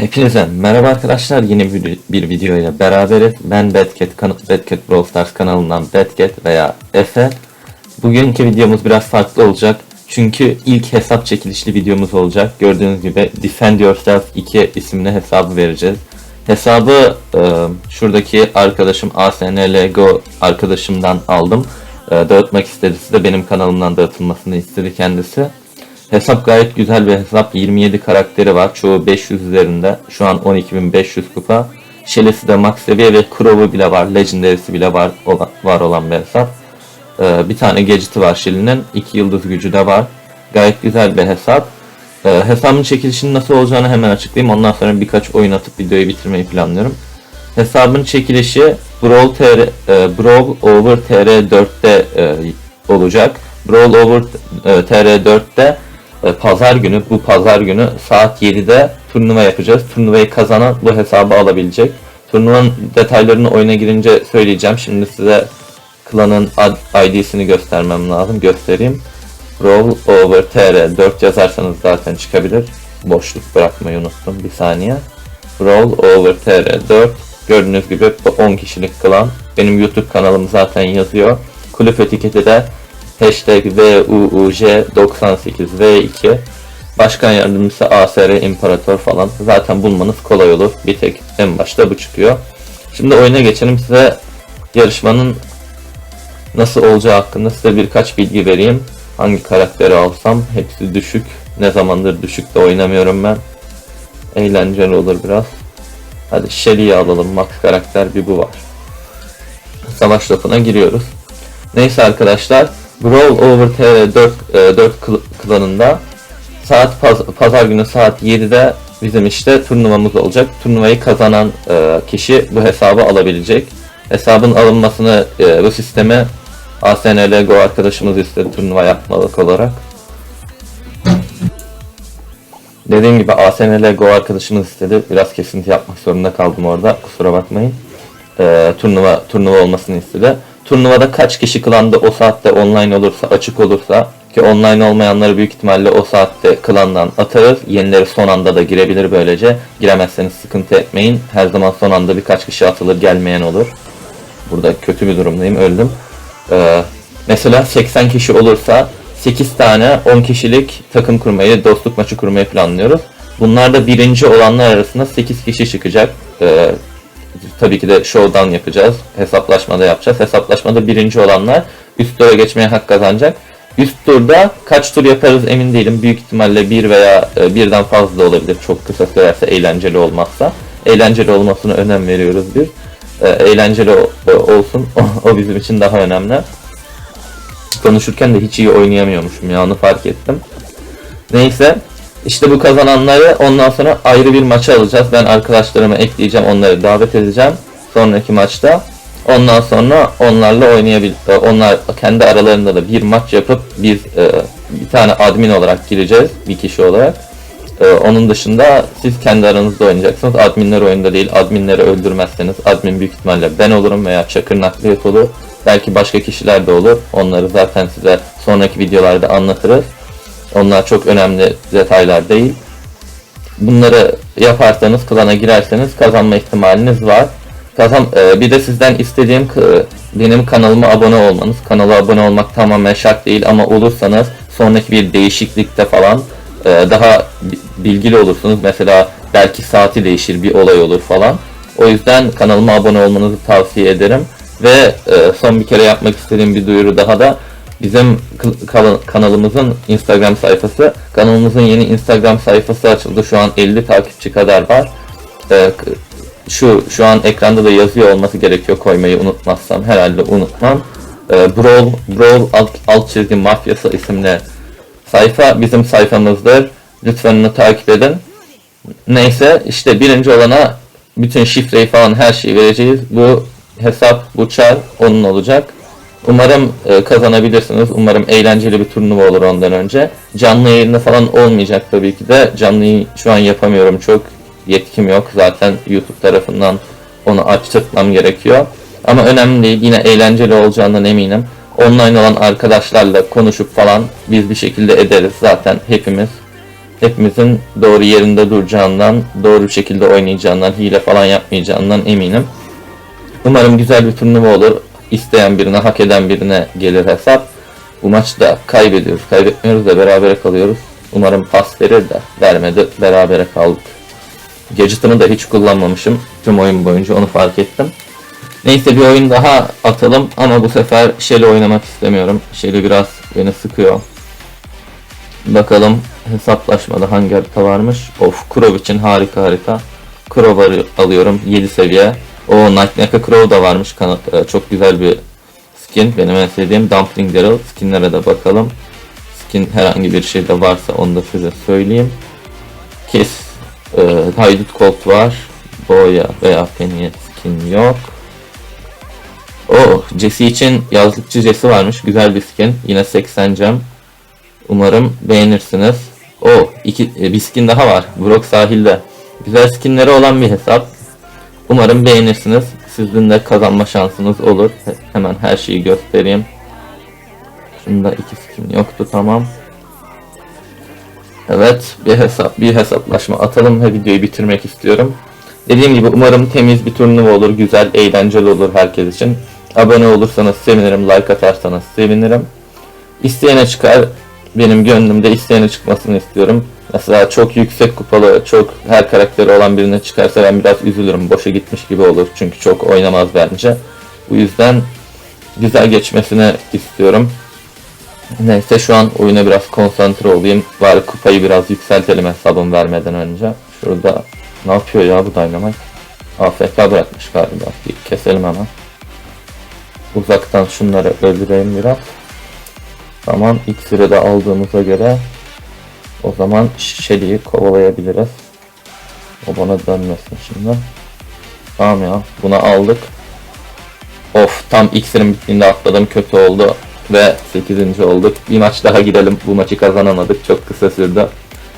Hepinize merhaba arkadaşlar yeni bir, bir video ile beraberiz. Ben Badcat, kan Badcat Brawl Stars kanalından Badcat veya Efe. Bugünkü videomuz biraz farklı olacak. Çünkü ilk hesap çekilişli videomuz olacak. Gördüğünüz gibi Defend Yourself 2 isimli hesabı vereceğiz. Hesabı e, şuradaki arkadaşım ASNLGO arkadaşımdan aldım. E, dağıtmak istedi de benim kanalımdan dağıtılmasını istedi kendisi. Hesap gayet güzel bir hesap. 27 karakteri var. Çoğu 500 üzerinde. Şu an 12.500 kupa. Şelesi de max seviye ve Crow'u bile var. Legendary'si bile var olan, var olan bir hesap. Ee, bir tane gadget'ı var Shelly'nin. 2 yıldız gücü de var. Gayet güzel bir hesap. Ee, hesabın çekilişinin nasıl olacağını hemen açıklayayım. Ondan sonra birkaç oyun atıp videoyu bitirmeyi planlıyorum. Hesabın çekilişi Brawl, TR, e, Brawl Over TR4'te e, olacak. Brawl Over e, TR4'te e, pazar günü bu pazar günü saat 7'de turnuva yapacağız. Turnuvayı kazanan bu hesabı alabilecek. Turnuvanın detaylarını oyuna girince söyleyeceğim. Şimdi size klanın ID'sini göstermem lazım. Göstereyim. Brawl over TR 4 yazarsanız zaten çıkabilir. Boşluk bırakmayı unuttum. Bir saniye. Brawl over TR 4 Gördüğünüz gibi bu 10 kişilik klan. Benim YouTube kanalım zaten yazıyor. Kulüp etiketi de Hashtag VUUJ98V2 Başkan yardımcısı ASR İmparator falan. Zaten bulmanız kolay olur. Bir tek en başta bu çıkıyor. Şimdi oyuna geçelim. Size yarışmanın nasıl olacağı hakkında size birkaç bilgi vereyim. Hangi karakteri alsam hepsi düşük. Ne zamandır düşük de oynamıyorum ben. Eğlenceli olur biraz. Hadi Shelly'yi alalım. Max karakter bir bu var. Savaş topuna giriyoruz. Neyse arkadaşlar. Brawl Over TR 4, e, 4 kl- klanında saat paz- pazar günü saat 7'de bizim işte turnuvamız olacak. Turnuvayı kazanan e, kişi bu hesabı alabilecek. Hesabın alınmasını e, bu sisteme ASNL Go arkadaşımız istedi turnuva yapmalık olarak. Dediğim gibi ASNL Go arkadaşımız istedi. Biraz kesinti yapmak zorunda kaldım orada. Kusura bakmayın. E, turnuva turnuva olmasını istedi. Turnuvada kaç kişi klanda o saatte online olursa, açık olursa ki online olmayanları büyük ihtimalle o saatte klandan atarız. Yenileri son anda da girebilir böylece. Giremezseniz sıkıntı etmeyin. Her zaman son anda birkaç kişi atılır, gelmeyen olur. Burada kötü bir durumdayım, öldüm. Ee, mesela 80 kişi olursa 8 tane 10 kişilik takım kurmayı, dostluk maçı kurmayı planlıyoruz. Bunlarda birinci olanlar arasında 8 kişi çıkacak. Ee, tabii ki de showdown yapacağız. Hesaplaşmada yapacağız. Hesaplaşmada birinci olanlar üst tura geçmeye hak kazanacak. Üst turda kaç tur yaparız emin değilim. Büyük ihtimalle bir veya e, birden fazla da olabilir. Çok kısa sürerse eğlenceli olmazsa. Eğlenceli olmasına önem veriyoruz biz. E, Eğlenceli olsun. O bizim için daha önemli. Konuşurken de hiç iyi oynayamıyormuşum ya onu fark ettim. Neyse. İşte bu kazananları ondan sonra ayrı bir maça alacağız. Ben arkadaşlarımı ekleyeceğim, onları davet edeceğim. Sonraki maçta. Ondan sonra onlarla oynayabil onlar kendi aralarında da bir maç yapıp biz e, bir tane admin olarak gireceğiz bir kişi olarak. E, onun dışında siz kendi aranızda oynayacaksınız. Adminler oyunda değil. Adminleri öldürmezseniz admin büyük ihtimalle ben olurum veya Çakır Nakliyat olur. Belki başka kişiler de olur. Onları zaten size sonraki videolarda anlatırız. Onlar çok önemli detaylar değil. Bunları yaparsanız, klana girerseniz kazanma ihtimaliniz var. Kazan, e, bir de sizden istediğim benim kanalıma abone olmanız. Kanala abone olmak tamamen şart değil ama olursanız sonraki bir değişiklikte falan e, daha bi- bilgili olursunuz. Mesela belki saati değişir, bir olay olur falan. O yüzden kanalıma abone olmanızı tavsiye ederim. Ve e, son bir kere yapmak istediğim bir duyuru daha da bizim kanalımızın Instagram sayfası. Kanalımızın yeni Instagram sayfası açıldı. Şu an 50 takipçi kadar var. E, k- şu şu an ekranda da yazıyor olması gerekiyor koymayı unutmazsam herhalde unutmam. E, Brawl, Brawl alt, alt çizgi mafyası isimli sayfa bizim sayfamızdır. Lütfen onu takip edin. Neyse işte birinci olana bütün şifreyi falan her şeyi vereceğiz. Bu hesap, bu çar onun olacak. Umarım e, kazanabilirsiniz. Umarım eğlenceli bir turnuva olur ondan önce. Canlı yayında falan olmayacak tabii ki de. Canlı yayın şu an yapamıyorum çok. Yetkim yok. Zaten YouTube tarafından onu açtırmam gerekiyor. Ama önemli değil. Yine eğlenceli olacağından eminim. Online olan arkadaşlarla konuşup falan biz bir şekilde ederiz zaten hepimiz hepimizin doğru yerinde duracağından, doğru şekilde oynayacağından, hile falan yapmayacağından eminim. Umarım güzel bir turnuva olur. İsteyen birine, hak eden birine gelir hesap. Bu maçta kaybediyoruz. Kaybetmiyoruz da berabere kalıyoruz. Umarım pas verir de vermedi. Berabere kaldık. Gadget'ını da hiç kullanmamışım. Tüm oyun boyunca onu fark ettim. Neyse bir oyun daha atalım ama bu sefer Shelly oynamak istemiyorum. Shelly biraz beni sıkıyor. Bakalım hesaplaşmada hangi harita varmış. Of Kurov için harika harita. Krov'u alıyorum 7 seviye. O Nightmare Crow da varmış. Kana- e, Çok güzel bir skin. Benim en sevdiğim Dumpling Daryl. Skinlere de bakalım. Skin herhangi bir şeyde varsa onu da size söyleyeyim. Kes e, Haydut Colt var. Boya veya Penny'e skin yok. O Jesse için yazlıkçı Jesse varmış. Güzel bir skin. Yine 80 cam. Umarım beğenirsiniz. O iki e, bir skin daha var. Brock sahilde. Güzel skinleri olan bir hesap. Umarım beğenirsiniz. Sizin de kazanma şansınız olur. He- hemen her şeyi göstereyim. Şunda iki skin yoktu tamam. Evet bir hesap bir hesaplaşma atalım ve videoyu bitirmek istiyorum. Dediğim gibi umarım temiz bir turnuva olur, güzel, eğlenceli olur herkes için. Abone olursanız sevinirim, like atarsanız sevinirim. İsteyene çıkar. Benim gönlümde isteyene çıkmasını istiyorum. Mesela çok yüksek kupalı, çok her karakteri olan birine çıkarsa ben biraz üzülürüm. Boşa gitmiş gibi olur. Çünkü çok oynamaz bence. Bu yüzden güzel geçmesini istiyorum. Neyse şu an oyuna biraz konsantre olayım. Bari kupayı biraz yükseltelim hesabım vermeden önce. Şurada ne yapıyor ya bu Dynamite? AFK bırakmış galiba. Bir keselim hemen. Uzaktan şunları öldüreyim biraz. Tamam iksiri de aldığımıza göre o zaman Shelly'yi kovalayabiliriz. O bana dönmesin şimdi. Tamam ya bunu aldık. Of tam iksirin bittiğinde atladım kötü oldu. Ve 8. olduk. Bir maç daha girelim. Bu maçı kazanamadık. Çok kısa sürdü.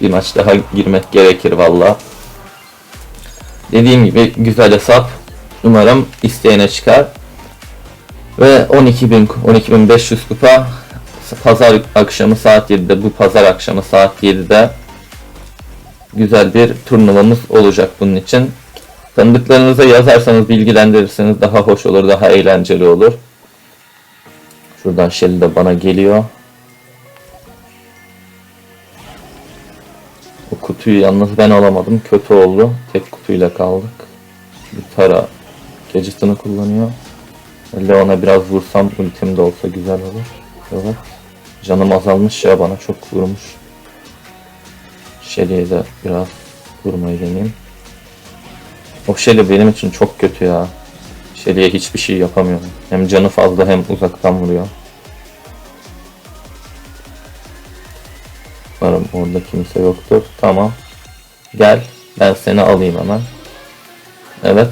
Bir maç daha girmek gerekir valla. Dediğim gibi güzel hesap. Umarım isteyene çıkar. Ve 12.000 12.500 kupa pazar akşamı saat 7'de bu pazar akşamı saat 7'de güzel bir turnuvamız olacak bunun için. Tanıdıklarınıza yazarsanız bilgilendirirseniz daha hoş olur, daha eğlenceli olur. Şuradan Shelly de bana geliyor. Bu kutuyu yalnız ben alamadım. Kötü oldu. Tek kutuyla kaldık. Bir tara gadget'ını kullanıyor. Leon'a biraz vursam ultim de olsa güzel olur. Evet. Canım azalmış ya bana çok vurmuş. Shelly'e de biraz vurmayı deneyeyim. O Shelly benim için çok kötü ya. Shelly'e hiçbir şey yapamıyorum. Hem canı fazla hem uzaktan vuruyor. Umarım orada kimse yoktur. Tamam. Gel. Ben seni alayım hemen. Evet.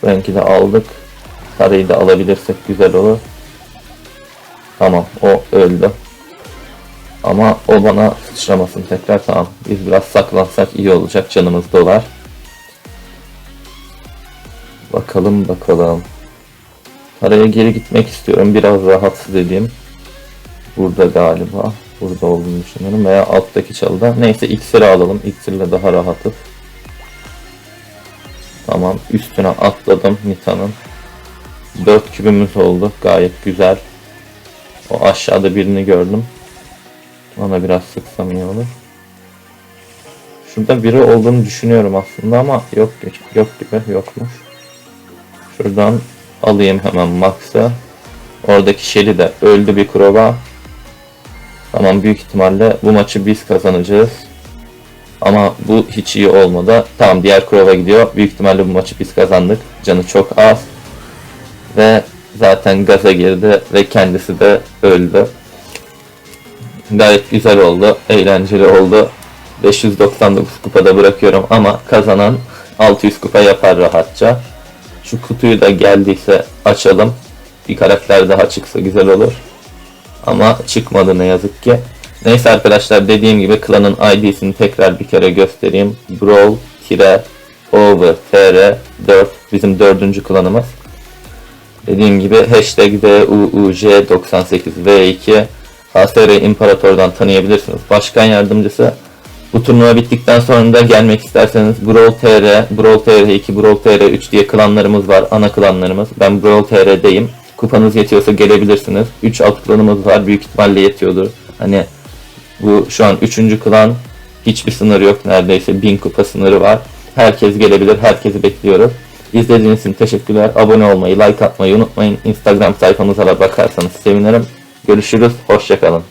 Frank'i de aldık. Sarıyı da alabilirsek güzel olur. Tamam o öldü. Ama o bana sıçramasın tekrar tamam. Biz biraz saklansak iyi olacak canımız dolar. Bakalım bakalım. Paraya geri gitmek istiyorum. Biraz rahatsız edeyim. Burada galiba. Burada olduğunu düşünüyorum. Veya alttaki çalıda. Neyse iksiri alalım. İksirle daha rahatız. Tamam. Üstüne atladım Nita'nın. 4 kübümüz oldu. Gayet güzel. O aşağıda birini gördüm. Ona biraz sıksam iyi olur. Şurada biri olduğunu düşünüyorum aslında ama yok yok gibi yokmuş. Şuradan alayım hemen Max'ı. Oradaki Shelly de öldü bir Krova. Tamam büyük ihtimalle bu maçı biz kazanacağız. Ama bu hiç iyi olmadı. Tamam diğer Krova gidiyor. Büyük ihtimalle bu maçı biz kazandık. Canı çok az. Ve zaten gaza girdi ve kendisi de öldü. Gayet güzel oldu. Eğlenceli oldu. 599 kupada bırakıyorum ama kazanan 600 kupa yapar rahatça. Şu kutuyu da geldiyse açalım. Bir karakter daha çıksa güzel olur. Ama çıkmadı ne yazık ki. Neyse arkadaşlar dediğim gibi klanın ID'sini tekrar bir kere göstereyim. Brawl over tr 4 bizim dördüncü klanımız. Dediğim gibi hashtag VUUJ98V2 HSR İmparator'dan tanıyabilirsiniz. Başkan yardımcısı Bu turnuva bittikten sonra da gelmek isterseniz Brawl TR, Brawl TR 2, Brawl TR 3 diye klanlarımız var. Ana klanlarımız. Ben Brawl TR'deyim. Kupanız yetiyorsa gelebilirsiniz. 3 alt klanımız var. Büyük ihtimalle yetiyordur. Hani bu şu an 3. klan. Hiçbir sınır yok. Neredeyse 1000 kupa sınırı var. Herkes gelebilir. Herkesi bekliyoruz. İzlediğiniz için teşekkürler. Abone olmayı, like atmayı unutmayın. Instagram sayfamıza da bakarsanız sevinirim. Görüşürüz. Hoşçakalın.